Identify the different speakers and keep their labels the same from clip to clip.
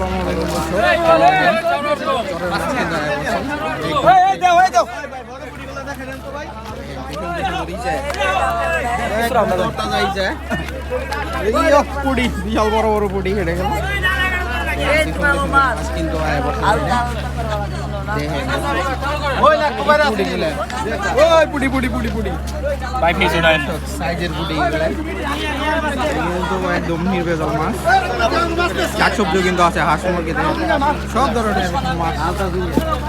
Speaker 1: আসসালামু আলাইকুম বিশাল বড় বড় পুডি হেঁটে গেল কিন্তু পুডি পুডি পুডি পুডি
Speaker 2: ভাই ফিস
Speaker 1: সাইজের কিন্তু একদম নির্ভেজাল মাছ শাকসবজিও কিন্তু আছে হাঁস মুরগি থেকে। সব ধরনের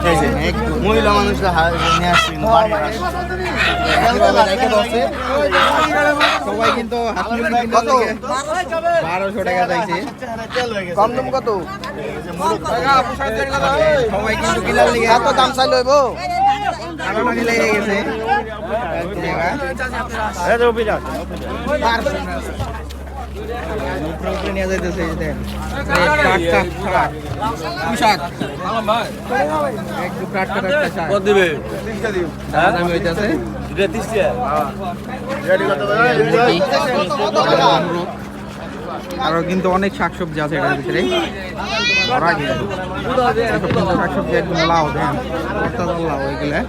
Speaker 1: এই যে,
Speaker 3: মহিলা মানুষরা নিয়ে আসছে।
Speaker 1: সবাই কিন্তু হাঁস মুরগি বারোশো টাকা চাইছে।
Speaker 3: কম দাম কত?
Speaker 1: সবাই কিন্তু কিনার লেগে
Speaker 3: এত দাম
Speaker 1: লেগে গেছে। দেখেন। শাক। আরও কিন্তু অনেক শাকসবজি আছে এটার ভিতরে শাকসবজি একদম লাউ দেন লাউ এগুলা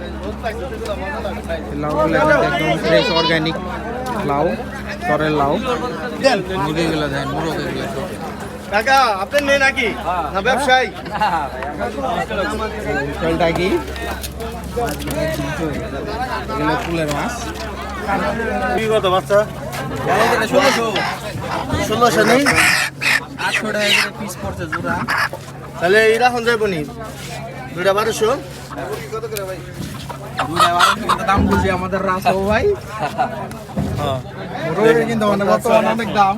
Speaker 1: লাউগুলো একদম ফ্রেশ অর্গানিক লাউ চরের লাউ মুরগিগুলো দেন মুরগ এগুলো
Speaker 3: কাকা আপনি নেই নাকি? না ব্যবসায়ী।
Speaker 1: চলটা কি? এগুলো ফুলের মাছ।
Speaker 3: কি কত বাচ্চা?
Speaker 1: ষোলোশো।
Speaker 3: ষোলোশো নেই?
Speaker 1: আটশো টাকা করে পিস পড়ছে জোড়া।
Speaker 3: তাহলে এরা হন যাইব নি দুটা বারোশো।
Speaker 1: দুইটা বারোশো কিন্তু দাম বুঝি আমাদের রাসো ভাই। মোটামুটি কিন্তু অনেক বর্তমানে অনেক দাম